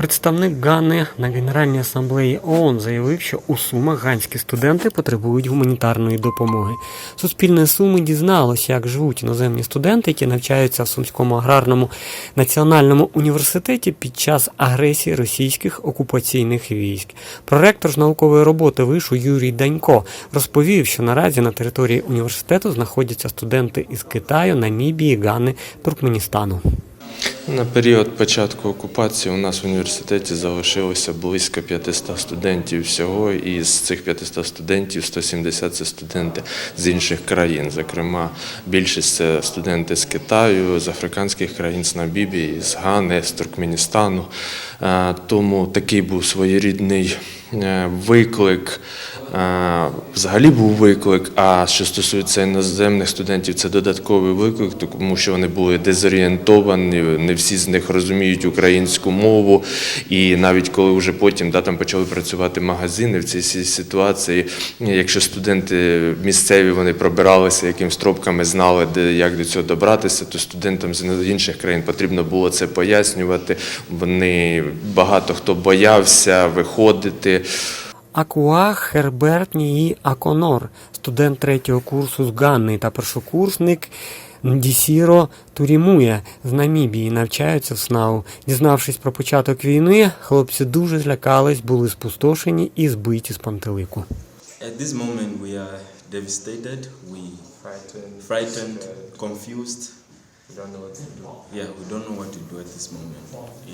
Представник Гани на Генеральній асамблеї ООН заявив, що у Сумах ганські студенти потребують гуманітарної допомоги. Суспільне Суми дізналося, як живуть іноземні студенти, які навчаються в Сумському аграрному національному університеті під час агресії російських окупаційних військ. Проректор з наукової роботи вишу Юрій Данько розповів, що наразі на території університету знаходяться студенти із Китаю, Намібії, Гани, Туркменістану. На період початку окупації у нас в університеті залишилося близько 500 студентів всього, і з цих 500 студентів 170 – це студенти з інших країн. Зокрема, більшість це студенти з Китаю, з африканських країн, з Намібії, з Гани, з Туркменістану. Е, Тому такий був своєрідний е, виклик. Взагалі був виклик. А що стосується іноземних студентів, це додатковий виклик, тому що вони були дезорієнтовані, не всі з них розуміють українську мову. І навіть коли вже потім да, там почали працювати магазини в цій ситуації, якщо студенти місцеві вони пробиралися якимсь тропками, знали, де як до цього добратися, то студентам з інших країн потрібно було це пояснювати. Вони багато хто боявся виходити. Акуа Херберт Нії Аконор, студент третього курсу з Ганни та першокурсник Ndісіро Турімуя з Намібії навчаються в СНАУ. Дізнавшись про початок війни, хлопці дуже злякались, були спустошені і збиті з пантелику. At this moment, we are devastated, we frightened, frightened, confused. We don't know what to do. Yeah, we don't know what to do at this moment.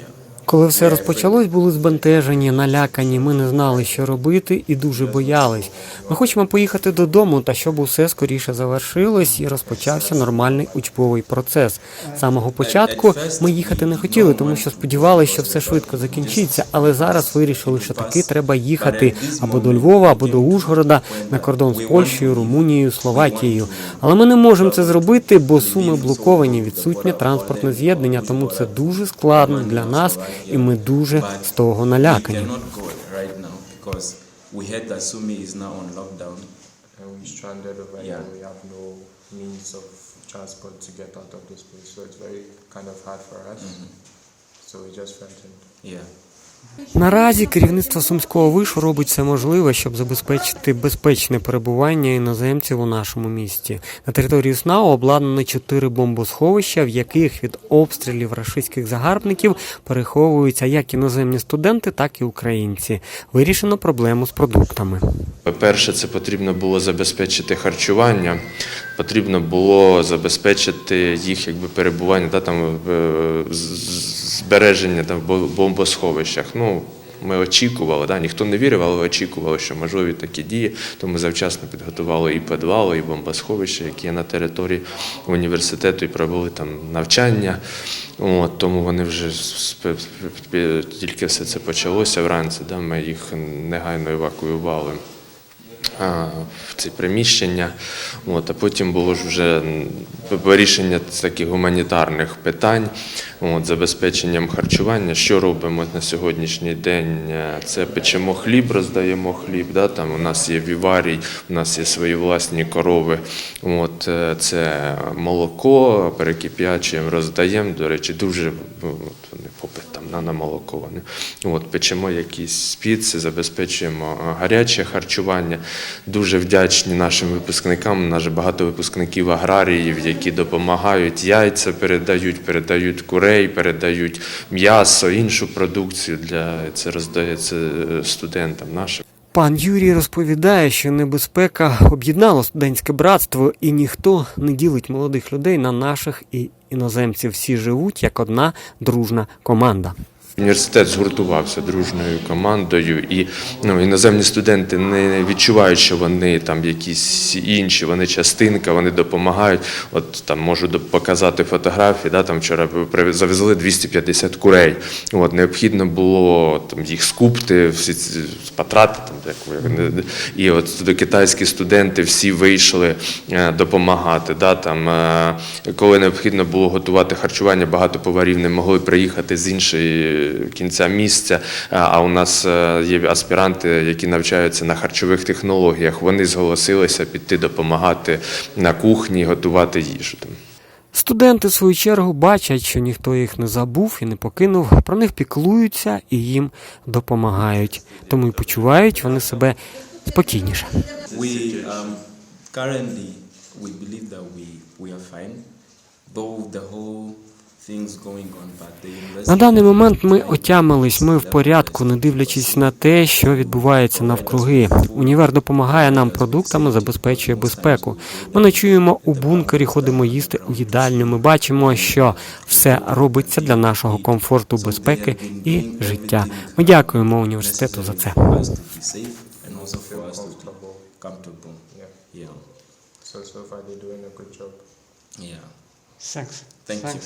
Yeah. Коли все розпочалось, були збентежені, налякані. Ми не знали, що робити, і дуже боялись. Ми хочемо поїхати додому, та щоб усе скоріше завершилось і розпочався нормальний учбовий процес. З самого початку ми їхати не хотіли, тому що сподівалися, що все швидко закінчиться. Але зараз вирішили, що таки треба їхати або до Львова, або до Ужгорода на кордон з Польщею, Румунією, Словакією. Але ми не можемо це зробити, бо суми блоковані, відсутнє транспортне з'єднання, тому це дуже складно для нас, і ми дуже з того We налякані. cannot go right now because we heard that Sumi is now on lockdown. And we stranded over here. We have no means of transport to get out of this place. So it's very kind of hard for us. So we just frightened. Yeah. Наразі керівництво сумського вишу робить все можливе, щоб забезпечити безпечне перебування іноземців у нашому місті. На території СНАУ обладнано чотири бомбосховища, в яких від обстрілів рашистських загарбників переховуються як іноземні студенти, так і українці. Вирішено проблему з продуктами. По-перше, це потрібно було забезпечити харчування, потрібно було забезпечити їх якби, перебування, да, там, е, з- збереження там, в бомбосховищах. Ну, ми очікували, да, ніхто не вірив, але очікували, що можливі такі дії. Тому завчасно підготували і підвали, і бомбосховища, які є на території університету, і провели там навчання. От, тому вони вже тільки все це почалося вранці, да, ми їх негайно евакуювали в ці приміщення. От, а потім було ж вже вирішення таких гуманітарних питань, от, забезпеченням харчування. Що робимо на сьогоднішній день? Е, Це печемо хліб, роздаємо хліб. Да? Там у нас є віварій, у нас є свої власні корови. От, е, це молоко, перекип'ячуємо, роздаємо. До речі, дуже ну, от, попит там на, на молоко. От, печемо якісь спіци, забезпечуємо е, гаряче харчування. Дуже вдячні нашим випускникам. У нас багато випускників аграріїв, які допомагають, яйця передають, передають курей, передають м'ясо, іншу продукцію для це роздається е, студентам нашим. Пан Юрій розповідає, що небезпека об'єднала студентське братство, і ніхто не ділить молодих людей на наших і іноземців. Всі живуть як одна дружна команда. Університет згуртувався дружною командою, і ну, іноземні студенти не відчувають, що вони там якісь інші, вони частинка, вони допомагають. От там можу показати фотографії. Да, там вчора завезли 250 курей. От необхідно було там їх скупти, всі ці потрати там як ви- і от до китайські студенти всі вийшли е, допомагати. Да, там, е, коли необхідно було готувати харчування, багато поварів не могли приїхати з іншої кінця місця. Е, А у нас е, є аспіранти, які навчаються на харчових технологіях. Вони зголосилися піти допомагати на кухні, готувати їжу. Студенти, в свою чергу, бачать, що ніхто їх не забув і не покинув, про них піклуються і їм допомагають. Тому і почувають вони себе спокійніше. We um, currently we believe that we we are fine, though the whole На даний момент ми отямились, ми в порядку, не дивлячись на те, що відбувається навкруги. Універ допомагає нам продуктами, забезпечує безпеку. Ми ночуємо у бункері, ходимо їсти у їдальню. Ми бачимо, що все робиться для нашого комфорту, безпеки і життя. Ми дякуємо університету за це. So so far they're doing a good job. Yeah. Thanks. Thank you.